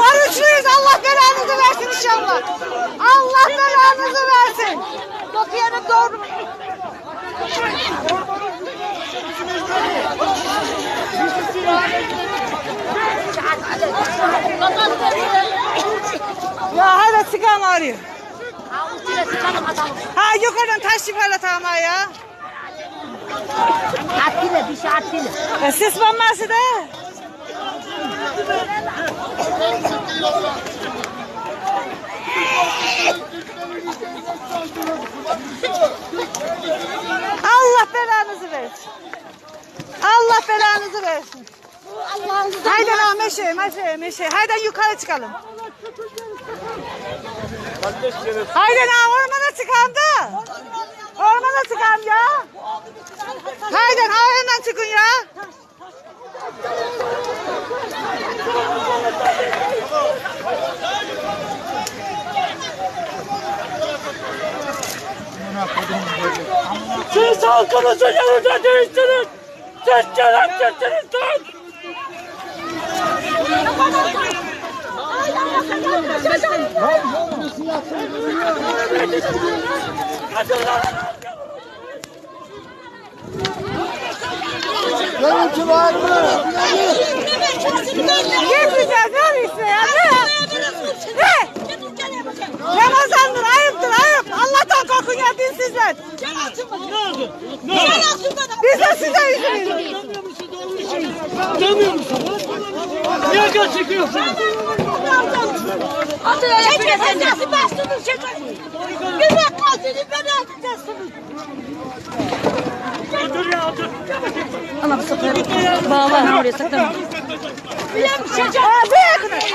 Oruçluyuz Allah belanızı versin inşallah. Allah belanızı versin. Dokuyanın doğru. Ya hala sigam arıyor. Ha yukarıdan taş yuvarlatalım ha ya. E, Sis bombası da. Allah belanızı versin. Allah belanızı versin. Haydi lan meşe, meşe, meşe. Haydi yukarı çıkalım. Haydi lan ormana çıkalım. Ormana çıkalım ya. Haydi ormandan çıkın ya. Siz halkınızı yanında değilsiniz. Siz şerefsizsiniz lan. Hadi lan. Görüntü var mı? Yetmeyeceğiz ne arıyorsun ya? Ne? Ne? Ramazandır, ayıptır, ayıp. Allah'tan korkun ya dinsizler. Biz de size yüzünüz. Demiyor musun? Niye gözüküyorsun? Çekil sen nasıl bastınız çekil. Bir dakika seni ben atacaksınız. Bağla. Oraya sakın. Ha bir